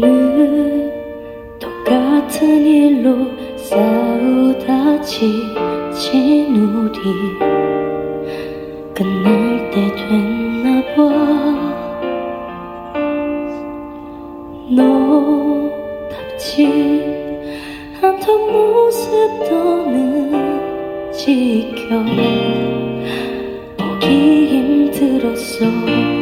늘 똑같은 일로 싸우다 지친 우리. 끝날 때 됐나 봐너답지 않던 모습 너는 지켜 보기 힘들었어.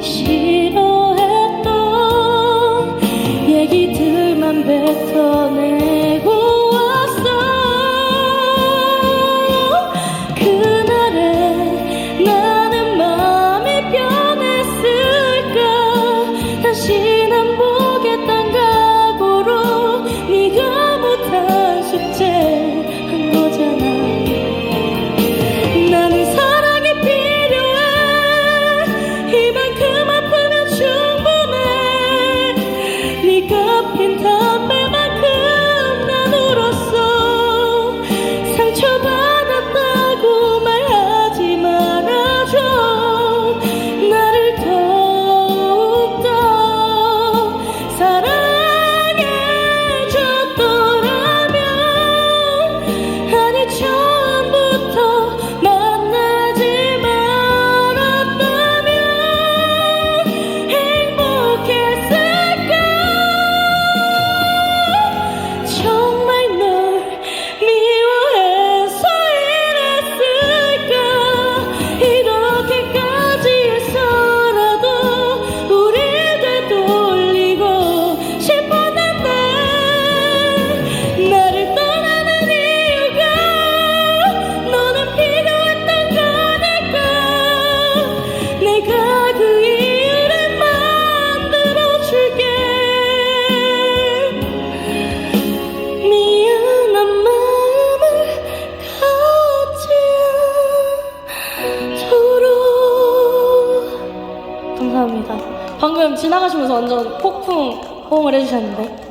싫어했던 얘기 감사합니다. 방금 지나가시면서 완전 폭풍 호응을 해주셨는데.